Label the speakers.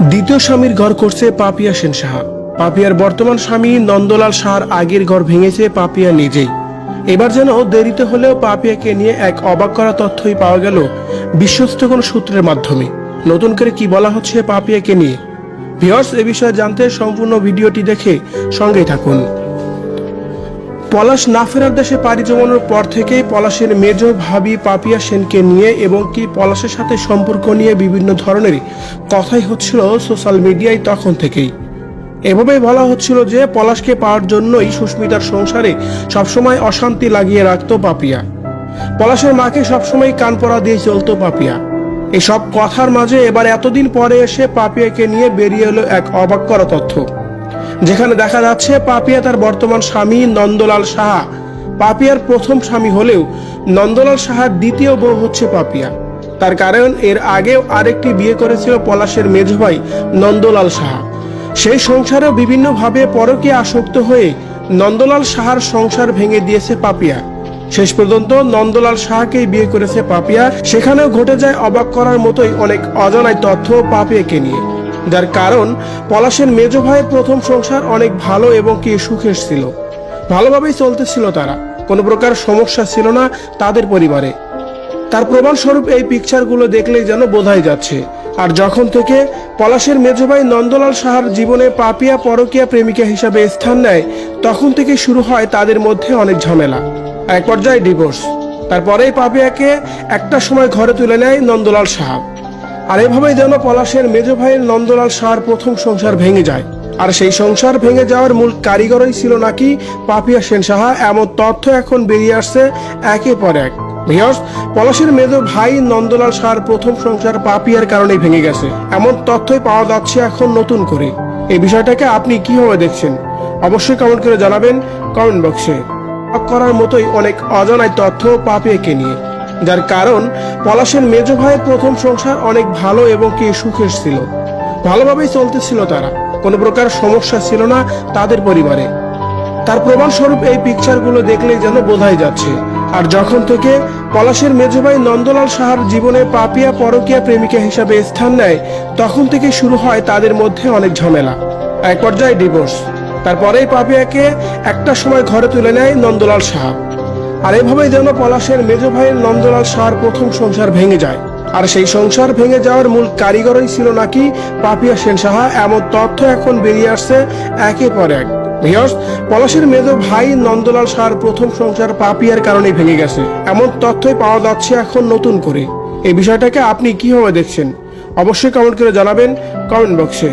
Speaker 1: দ্বিতীয় স্বামীর ঘর করছে পাপিয়া সেন সাহা পাপিয়ার বর্তমান স্বামী নন্দলাল সাহার আগের ঘর ভেঙেছে পাপিয়া নিজেই। এবার যেন দেরিতে হলেও পাপিয়াকে নিয়ে এক অবাক করা তথ্যই পাওয়া গেল বিশ্বস্ত কোন সূত্রের মাধ্যমে। নতুন করে কি বলা হচ্ছে পাপিয়াকে নিয়ে? ভিওর্স এ বিষয়ে জানতে সম্পূর্ণ ভিডিওটি দেখে সঙ্গেই থাকুন। পলাশ না ফেরার দেশে পাড়ি জমানোর পর থেকেই পলাশের মেজ ভাবি পাপিয়া সেনকে নিয়ে এবং কি পলাশের সাথে সম্পর্ক নিয়ে বিভিন্ন ধরনের কথাই হচ্ছিল সোশ্যাল মিডিয়ায় তখন থেকেই। এভাবেই বলা হচ্ছিল যে পলাশকে পাওয়ার জন্যই সুস্মিতার সংসারে সবসময় অশান্তি লাগিয়ে রাখত পাপিয়া। পলাশের মাকে সবসময় কান পড়া দিয়ে চলত পাপিয়া। এসব কথার মাঝে এবার এতদিন পরে এসে পাপিয়াকে নিয়ে বেরিয়ে এলো এক অবাক করা তথ্য। যেখানে দেখা যাচ্ছে পাপিয়া তার বর্তমান স্বামী নন্দলাল সাহা। পাপিয়ার প্রথম স্বামী হলেও নন্দলাল সাহার দ্বিতীয় বউ হচ্ছে পাপিয়া। তার কারণ এর আগেও আরেকটি বিয়ে করেছিল পলাশের মেজ ভাই নন্দলাল সাহা। সেই সংসারেও বিভিন্নভাবে পরকে আসক্ত হয়ে নন্দলাল সাহার সংসার ভেঙে দিয়েছে পাপিয়া। শেষ পর্যন্ত নন্দলাল সাহাকেই বিয়ে করেছে পাপিয়া। সেখানেও ঘটে যায় অবাক করার মতোই অনেক অজানায় তথ্য পাপিয়াকে নিয়ে। যার কারণ, পলাশের মেজ ভাইয়ের প্রথম সংসার অনেক ভালো এবং কি সুখের ছিল। ভালোভাবেই চলতেছিল তারা। কোনো প্রকার সমস্যা ছিল না তাদের পরিবারে। তার প্রমাণস্বরূপ এই পিকচারগুলো দেখলেই যেন বোঝাই যাচ্ছে। আর যখন থেকে পলাশের মেজভাই নন্দলাল সাহার জীবনে পাপিয়া পরকিয়া প্রেমিকা হিসাবে স্থান নেয়, তখন থেকে শুরু হয় তাদের মধ্যে অনেক ঝামেলা। এক পর্যায়ে ডিভোর্স তারপরেই পাপিয়াকে একটা সময় ঘরে তুলে নেয় নন্দলাল সাহা। আর এভাবেই যেন পলাশের মেজ ভাইয়ের নন্দলাল সাহার প্রথম সংসার ভেঙে যায়। আর সেই সংসার ভেঙে যাওয়ার মূল কারিগরই ছিল নাকি পাপিয়া সেন সাহা? এমন তথ্য এখন বেরিয়ে আসছে একের পর এক। ভিয়স পলাশের মেজ ভাই নন্দলাল সাহার প্রথম সংসার পাপিয়ার কারণেই ভেঙে গেছে। এমন তথ্যই পাওয়া যাচ্ছে এখন নতুন করে। এই বিষয়টাকে আপনি কীভাবে দেখছেন? অবশ্যই কমেন্ট করে জানাবেন কমেন্ট বক্সে করার মতোই অনেক অজানায় তথ্য পাপিয়াকে নিয়ে। যার কারণ পলাশের মেজ ভাইয়ের প্রথম সংসার অনেক ভালো এবং কি সুখের ছিল। ভালোভাবেই চলতেছিল তারা। কোনো প্রকার সমস্যা ছিল না তাদের পরিবারে। তার প্রমাণস্বরূপ এই পিকচারগুলো দেখলেই যেন বোঝাই যাচ্ছে। আর যখন থেকে পলাশের মেজভাই নন্দলাল সাহার জীবনে পাপিয়া পরকিয়া প্রেমিকা হিসাবে স্থান নেয়, তখন থেকে শুরু হয় তাদের মধ্যে অনেক ঝামেলা। এক পর্যায়ে ডিভোর্স তারপরেই পাপিয়াকে একটা সময় ঘরে তুলে নেয় নন্দলাল সাহা। আর এভাবেই যেন পলাশের মেজ ভাইয়ের নন্দলাল সাহার প্রথম সংসার ভেঙে যায়। আর সেই সংসার ভেঙে যাওয়ার মূল কারিগরই ছিল নাকি পাপিয়া সেন সাহা, এমন তথ্য এখন বেরিয়ে আসছে একের পর এক। পলাশের মেজ ভাই নন্দলাল সাহার প্রথম সংসার পাপিয়ার কারণে ভেঙে গেছে। এমন তথ্যই পাওয়া যাচ্ছে এখন নতুন করে। এই বিষয়টাকে আপনি কীভাবে দেখছেন? অবশ্যই কমেন্ট করে জানাবেন কমেন্ট বক্সে।